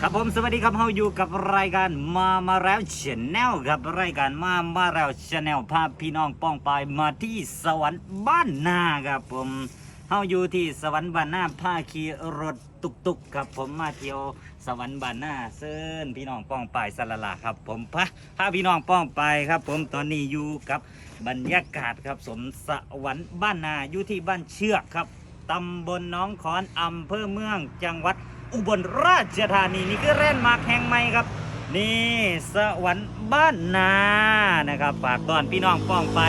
ครับผมสวัสดีครับเฮาอยู่กับรายการมามาแล้วชแนลครับรายการมามาแล้วชแนลพาพี่น้องป้องปายมาที่สวรรค์บ้านนาครับผมเฮาอยู่ที่สวรรค์บ้านนาพาขี่รถตุกตุกครับผมมาเที่ยวสวรรค์บ้านนาเซินพี่น้องป้องปายสละละครับผมพาพาพี่น้องป้องปายครับ ผมตอนนี้อยู่กับบรรยากาศครับสมสวรรค์บ้านนาอยู่ที่บ้านเชือกครับตำบลน้องขอนอำเภอเมืองจังหวัด อุบลราชธานีนี่คือแรนด์มาร์คแห่งใหม่ครับ นี่สวรรค์บ้านนานะครับฝากตอนพี่น้องป้องไป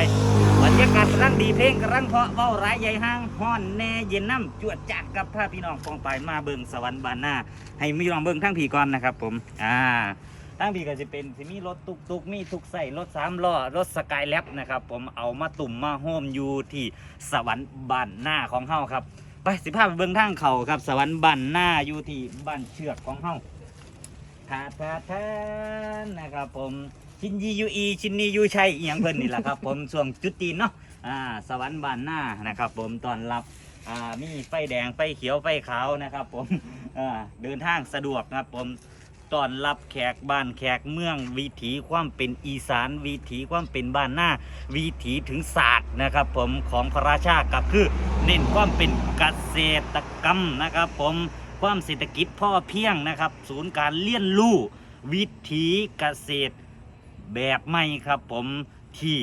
บรรยากาศกำลังดีเพลงกำลังเพาะเบ้าร้ายใหญ่ห้างฮ้อนแน่เย็นน้ำจวดจัดกับพาพี่น้องป้องไปมาเบิ่งสวรรค์บ้านนาให้พี่น้องเบิ่งทั้งผีก่อนนะครับ ผมอ่าทั้งผีก็จะเป็นสิมีรถตุกตุกมีทุกใส่รถสามล้อรถสกายแลบนะครับ ผมเอามาตุ่มมาโฮมอยู่ที่สวรรค์บ้านนาของเฮาครับ ไปสิภาพเบื้องทางเขาครับสวรรค์บ้านหน้าอยู่ที่บ้านเชือกของเฮาทาทาทานนะครับผมชินยียูอีชินนียูชัยเอียงเพิ่นนี่แหละครับผมช่วงจุดจีนเนาะอ่าสวรรค์บ้านหน้านะครับ ผมตอนรับอ่ามีไฟแดงไฟเขียวไฟขาวนะครับ ผมอ่าเดินทางสะดวกนะครับผม ตอนรับแขกบ้านแขกเมืองวิถีความเป็นอีสานวิถีความเป็นบ้านหน้าวิถีถึงศาสตร์นะครับ ผมของพระราชาก็คือเน้นความเป็นเกษตรกรรมนะครับ ผมความเศรษฐกิจพ่อเพียงนะครับ ศูนย์การเลี้ยนลู่วิถีเกษตรแบบใหม่ครับ ผมที่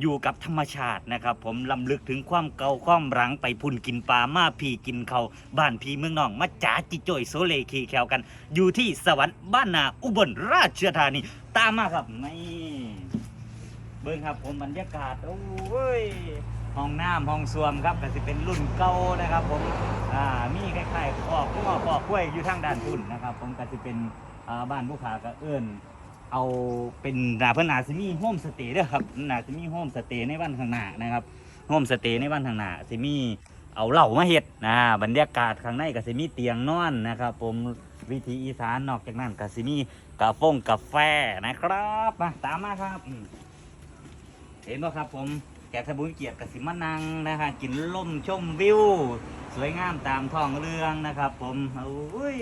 อยู่กับธรรมชาตินะครับ ผมลำลึกถึงความเก่าความหลังไปพุ่นกินปลามาพีกินเขาบ้านพีเมืองนองมาจ๋าจิโจยโซเลคีแควกัน อยู่ที่สวรรค์บ้านนาอุบลราชธานีตามมาครับนี่เบิ้งครับผมบรรยากาศโอ้ยห้องน้ำห้องส้วมครับก็จะเป็นรุ่นเก่านะครับ ผมอ่ามีคล้ายๆคอกง้อคอกกล้วยอยู่ทางด้านทุนนะครับ ผมก็จะเป็นอ่าบ้านผู้ขาก็เอื้น เอาเป็นนาเพื่อนนาซิมีโฮมสเตย์ด้อครับนาซิมีโฮมสเตย์ในบ้านข้างหน้านะครับโฮมสเตย์ในบ้านข้างหน้าซิมีเอาเหล่ามาเฮ็ดนะบรรยากาศข้างในก็สิมีเตียงนอนนะครับ ผมวิถีอีสานนอกจากนั้นก็สิมีกาแฟงกาแฟนะครับมาตามมาครับเห็นป่ะครับผมแขกทบุญเกียรติกสิมานังนะฮะกินล่มชมวิว สวยงามตามท้องเรื่องนะครับ ผมโอ้ย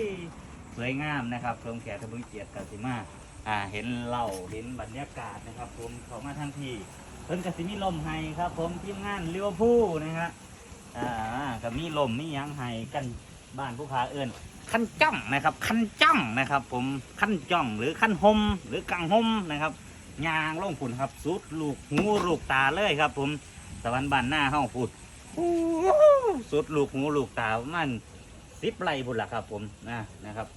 สวยงามนะครับผมแขกทบุญเกียรติกสิมา อ่าเห็นเหล่าเห็นบรรยากาศนะครับ ผมเขามาทั้งทีเพิ่นกสิมีลมให้ครับ ผมทีมงานเลี้ยวผู้นะฮะอ่าก็มีลมมียังให้กันบ้านผู้ขาเอิญขั้นจ้องนะครับขั้นจ้องนะครับ ผมขั้นจ้องหรือขั้นหมหรือกังหมนะครับยางล่องฝุ่นครับสุดลูกหูลูกตาเลยครับ ผมสวรรค์บ้านหน้าห้องฝุ่นสุดลูกหูลูกตามันสิบไร่พุ่นละครับ ผมนะนะครับ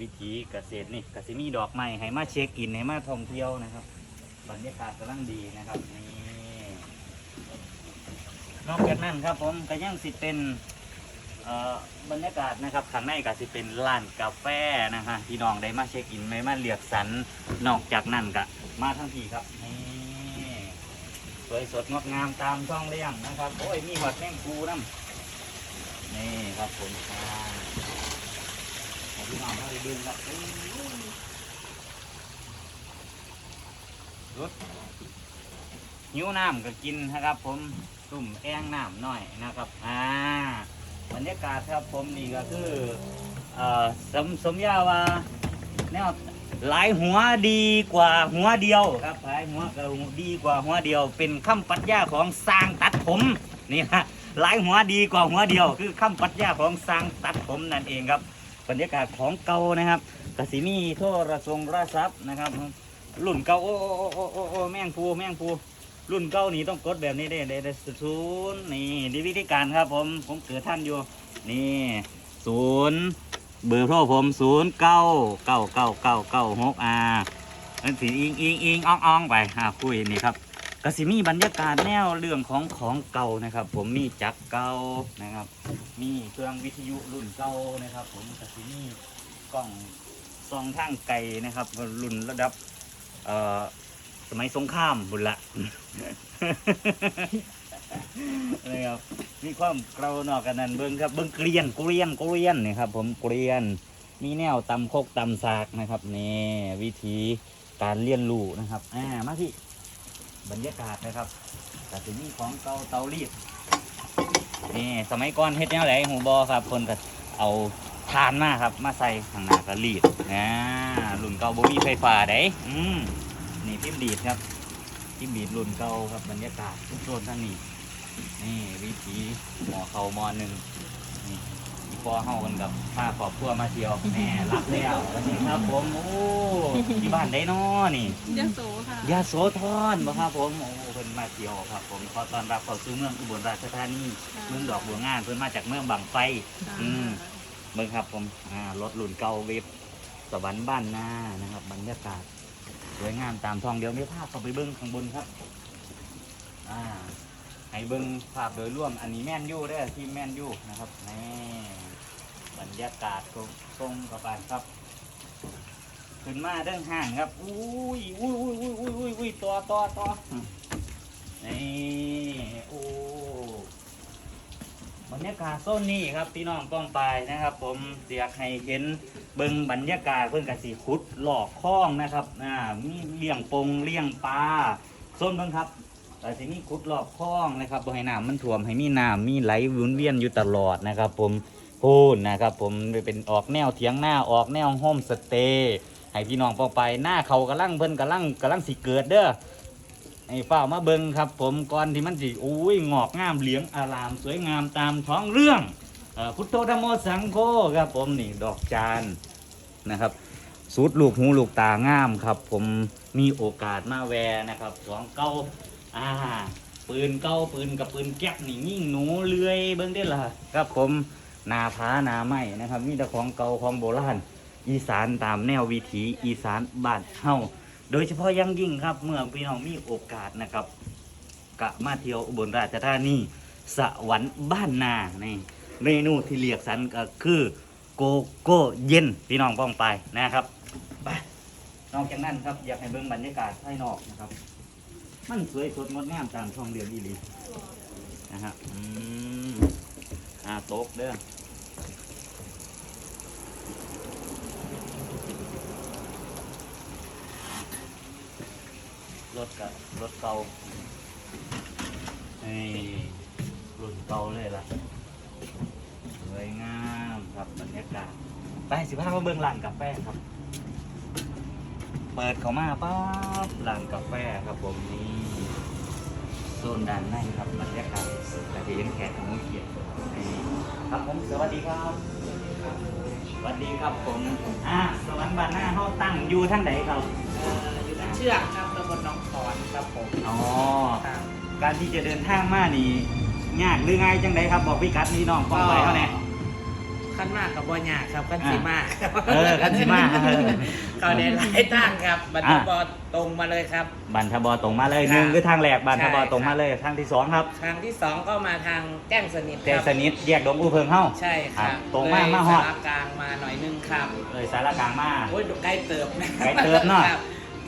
วิถีเกษตรนี่กสิมีดอกไม้ให้มาเช็คอินให้มาท่องเที่ยวนะครับบรรยากาศกำลังดีนะครับนี่นอกจากนั้นครับผมก็ยังสิเป็นบรรยากาศนะครับข้างในก็สิเป็นร้านกาแฟนะฮะพี่น้องได้มาเช็คอินได้มาเลือกสรรนอกจากนั้นก็มาทั้งทีครับนี่สวยสดงดงามตามท้องเลี้ยงนะครับโอ้ยมีหอดแมงปูน้ำนี่ครับผมอ่าให้ พี่น้องมาได้ดึงครับอู้รถหิวน้ำก็กินนะครับ ผมตุ่มแองน้ำหน่อยนะครับอ่าบรรยากาศครับผมนี่ก็คือเอ่อสมสมยาว่าแนวหลายหัวดีกว่าหัวเดียวครับหลายหัวก็ดีกว่าหัวเดียว เป็นคำปรัชญาของสร้างตัดผมนี่ฮะหลายหัวดีกว่าหัวเดียว คือคำปรัชญาของสร้างตัดผมนั่นเองครับ บรรยากาศของเก่านะครับกสิมีโทรทรงราทรัพย์นะครับ รุ่นเก่าโอ้โอ้โอ้โอ้โอ้แม่งภูแม่งภูรุ่นเก่านี่ต้องกดแบบนี้ได้ได้ได้ศูนย์นี่ดีวิธีการครับผมผมเกิดท่านอยู่นี่ศูนย์เบอร์โทรผมศูนย์เก้าเก้าเก้าเก้าเก้าหกอาอันสีอิงอิงอิงอ่องอ่องไปอ่าคุยนี่ครับ กสิมีบรรยากาศแนวเรื่องของของเก่านะครับ ผมมีจักรเก่านะครับ มีเครื่องวิทยุรุ่นเก่านะครับ ผมกสิมีกล้องซองทางไกลนะครับ รุ่นระดับเอ่อสมัยสงครามบุญละนะครับมีความเกลานอกกันนั่นเบิ้งครับเบิ้งเกลียนเกลียนเกลียนนี่ครับ ผมเกลียน มีแนวตำโคกตำสากนะครับนี่วิธีการเลี้ยนรู้นะครับอ่ามาที่ บรรยากาศนะครับแต่ถึงมีของเก่าเตารีดนี่สมัยก่อนเฮ็ดแนวไหนหูบอครับคนก็เอาทานมาครับ มาใส่ข้างหน้าก็ลีดนะรุ่นเก่าบ่มีไฟฟ้าได้อืมนี่พิมพ์ดีดครับพิมพ์ดีดรุ่นเก่าครับบรรยากาศทุกโซนทั้งนี้นี่วิถีหมอเขามอหนึ่งนี่ พอเฮากันกับพาครอบครัวมาเที่ยวแม่รับแล้ววันนี้ครับผมโอ้ที่บ้านได้นอนี่ยะโสค่ะยาโสธรบ่ครับผมโอ้เพิ่นมาเที่ยวครับ ผมขอต้อนรับเข้าสู่เมืองอุบลราชธานีเมืองดอกบัวงามเพิ่นมาจากเมืองบางไฟอืมเบิ่งครับผมอ่ารถรุ่นเก่าเว็บสวรรค์บ้านนานะครับบรรยากาศสวยงามตามท้องเดียวไม่พาเข้าไปเบิ่งข้างบนครับอ่าให้เบิ่งภาพโดยรวมอันนี้แม่นอยู่เด้อทีมแม่นอยู่นะครับนี่ บรรยากาศตรงกับไปครับขึ้นมาเด้งห่างครับอุ้ยอุ้ยอุ้ยอุ้ยอุ้ยอุ้ยอุ้ยตัวตัวตัวนี่โอ้บรรยากาศโซนนี้ครับพี่น้องป้องไปนะครับ ผมเสียกให้เห็นเบิ่งบรรยากาศเพิ่อนกสีขุดหลอกคล้องนะครับอ่ามีเลี้ยงปงเลี้ยงปลาโซนเบิ่งครับแต่สิมีขุดหลอกคล้องนะครับบ่ให้น้ำมันท่วมให้มีน้ำมีไหลวนเวียนอยู่ตลอดนะครับ ผม พูนนะครับผมเป็นออกแนวเถียงหน้าออกแนวโฮมสเตย์ให้พี่น้องป้องไปหน้าเขากำลังเพิ่นกำลังกำลังสิเกิดเด้อไอ้ฝ้ามาเบิงครับ ผมก่อนที่มันสิอุ้ยงอกงามเหลียงอารามสวยงามตามท้องเรื่องอพุทโธธรรมโมสังโฆครับผมนี่ดอกจานนะครับสูตรลูกหูลูกตางามครับ ผมมีโอกาสมาแวนะครับสองเก้าอ่าปืนเก้าปืนกับปืนแก๊ปนี่ยิ่งหนูเลื้อยเบิ้งได้ล่ะครับผม นาผานาไม้นะครับ มีแต่ของเก่าของโบราณอีสานตามแนววิถีอีสานบ้านเฮาโดยเฉพาะยังยิ่งครับ เมื่อพี่น้องมีโอกาสนะครับ กะมาเที่ยวอุบลราชธานีสวรรค์บ้านนาในเมนูที่เรียกสันก็คือโกโก้เย็นพี่น้องป้องไปนะครับไปนอกจากนั้นครับอยากให้เบิ่งบรรยากาศภายนอกนะครับ มันสวยสดงดงามตามช่องเดือนอีลีนะฮะอืม อ่าต๊ะเด้อรถกับรถเก่านี่รุ่นเก่าเลยล่ะสวยงามครับบรรยากาศไปสิพามาเบิ่งร้านกาแฟครับ เปิดเข้ามาปั๊บร้านกาแฟครับผมนี่โซนด้านในครับบรรยากาศแต่ที่เห็นแขกของเกียรติ ครับผมสวัสดีครับสวัสดีครับผมอ่าสวรรค์บานหน้าเขาตั้งอยู่ท่านไหนครับเอ่ออยู่ที่เชือกครับตำบลหนองขอนครับผมอ๋อครับการที่จะเดินทางมานี่ยากหรือไงจังไดครับ บอกพี่กัดนี่น้องป้องไปเขาแน่ ขั้นมากกับบ่ยากครับขั้นสีมากเออขั้นสิมาเออ เขาเดินหลายทางครับบัตรอะบอตรงมาเลยครับ บันทบอตรงมาเลยครับหนึ่งคือทางแหลกบันทบอใช่ตรงมาเลยทางที่สองครับ ทางที่สองก็มาทางแก้งสนิทแจคกรับสนิทแยกดงอูเพิงเฮ้าใช่ครับอะตรงมาเลยมาฮอดสารกลางมาหน่อยนึงครับเลยสารกลางมาโอ้ยใกล้เติบนะใกล้เติบเนอะครับ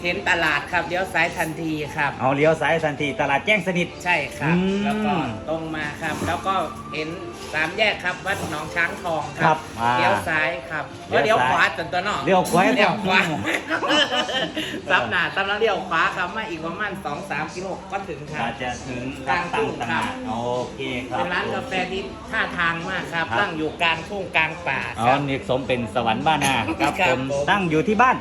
เห็นตลาดครับเดี๋ยวซ้ายทันทีครับ เอาเลี้ยวซ้ายทันทีตลาดแจ้งสนิท ใช่ครับ อืมแล้วก็ตรงมาครับ แล้วก็เห็นสามแยกครับวัดหนองช้างทองคครัรับบอ่าเลี้ยวซ้ายครับเลี้เลี้ยยววซ้ายขวาจนตัวนอกเลี้ยวขวา เลี้ยวขวาอืมซับหนาซับแล้วเลี้ยวขวาครับมาอีกประมาณสองสามกิโลก็ถึงครัอาบ จจะถึงกลางทุ่งตั้ครับ โอเคครับ เป็นร้านกาแฟที่ท่าทางมากครับ ครับ ตั้งอยู่กลางทุ่งกลางป่าอ๋คอรับ นี่สมเป็นสวรรค์บ้านนาครับครัผบมผม ตั้งอยู่ที่บ้าน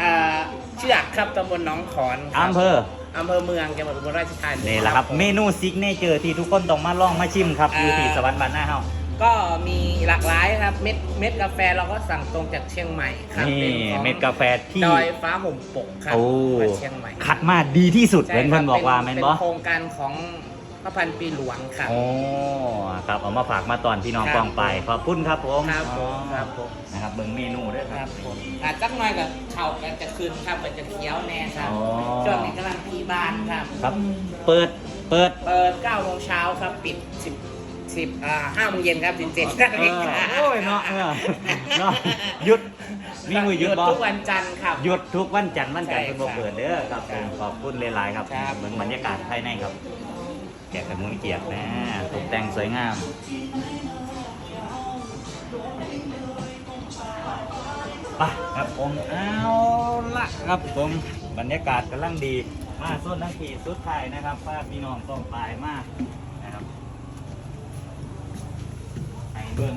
อ่าเชือกครับตำบลหนองขอนครับอำเภอ อำเภอเมืองจังหวัดอุบลราชธานีนี่แหละครับผมเมนูซิกเนเจอร์ที่ทุกคนต้องมาลองมาชิมครับอ่าอยู่ที่สวรรค์บ้านนาเฮา ก็มีหลากหลายครับเม็ดเม็ดกาแฟเราก็สั่งตรงจากเชียงใหม่ครับนี่เป็นของเม็ดกาแฟที่ ดอยฟ้าห่มปกครับโอ้ มาเชียงใหม่คัดมาดีที่สุดใช่เห็นเพิ่นบอกว่าครัแม่นเป็นบ่โครงการของ พระพันปีหลวงครับโอ้ครับเอามาฝากมาตอนพี่น้องครับกองไปขอบคุณครับผมครับผมอ๋อครับผม นะครับเบิ่งเมนูด้วยคครัรับบผมอาจจักหน่อยกับเข่ากันจะคืนครับมันจะเขียวแน่ครับอ๋อช่วงนี้กำลังพีบานครับ ครับเปิดเปิด เปิด9โมงเช้าครับ ปิด 10 10อ่า5โมงเย็นครับ17นาเอฬิอกาโอ้ยเนาะเออเนาะหยุดมีมือหยุดบ่ทุกวันจันทร์ครับ หยุดทุกวันจันทร์วันจันทร์ใช่เป็นโบเปิดเด้อครับครับขอบคุณหลายๆครับครับเมืองบรรยากาศภายในครับ แกะกับมุ้ยเกียร์นะตกแต่งสวยงามไปครับผมเอาละครับผมบรรยากาศกำลังดี มาส้นทั้งขีสุดท้ายนะครับป้าพี่น้องต้องปลายมากนะครับให้เบิ้ง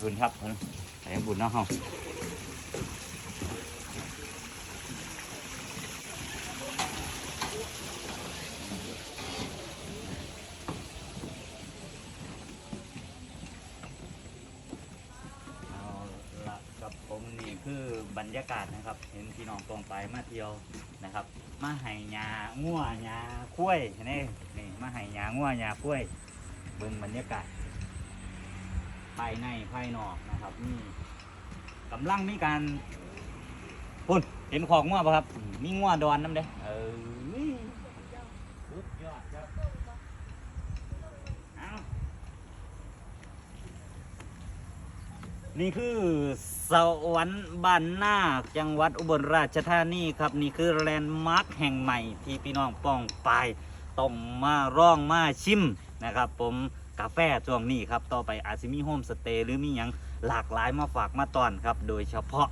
บุญครับใส่บุญเนาะเฮาเอาละกับผมนี่คือบรรยากาศนะครับ เห็นพี่น้องกองไปมาเที่ยวนะครับ มาให้ยางัวยาคุ้ยนี่นี่มาให้ยางัวยาคุ้ยเบิ่งบรรยากาศ ภายในภายนอกนะครับนี่กำลังมีการพุ่นเห็นของงัวปะครับ มีงัวดอนน้ำเด้เออสุดยอดครับนี่คือสวรรค์บ้านนาคจังหวัดอุบลราชธานีครับ นี่คือแลนด์มาร์คแห่งใหม่ที่พี่น้องป้องไปต้องมาร่องมาชิมนะครับ ผม กาแฟช่วงนี้ครับต่อไปอาจจะมีโฮมสเตย์หรือมีหยังหลากหลายมาฝากมาตอนครับ โดยเฉพาะ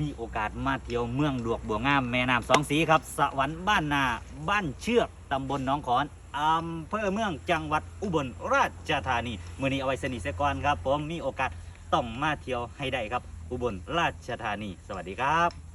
มีโอกาสมาเที่ยวเมืองดวกบัวงามแม่น้ำสองสีครับสวรรค์บ้านนาบ้านเชือกตำบลหนองขอนอำเภอเมืองจังหวัดอุบลราชธานีมื่อนี้เอาไว้สนิทเสียก่อนครับ ผมมีโอกาสต้องมาเที่ยวให้ได้ครับ อุบลราชธานี สวัสดีครับ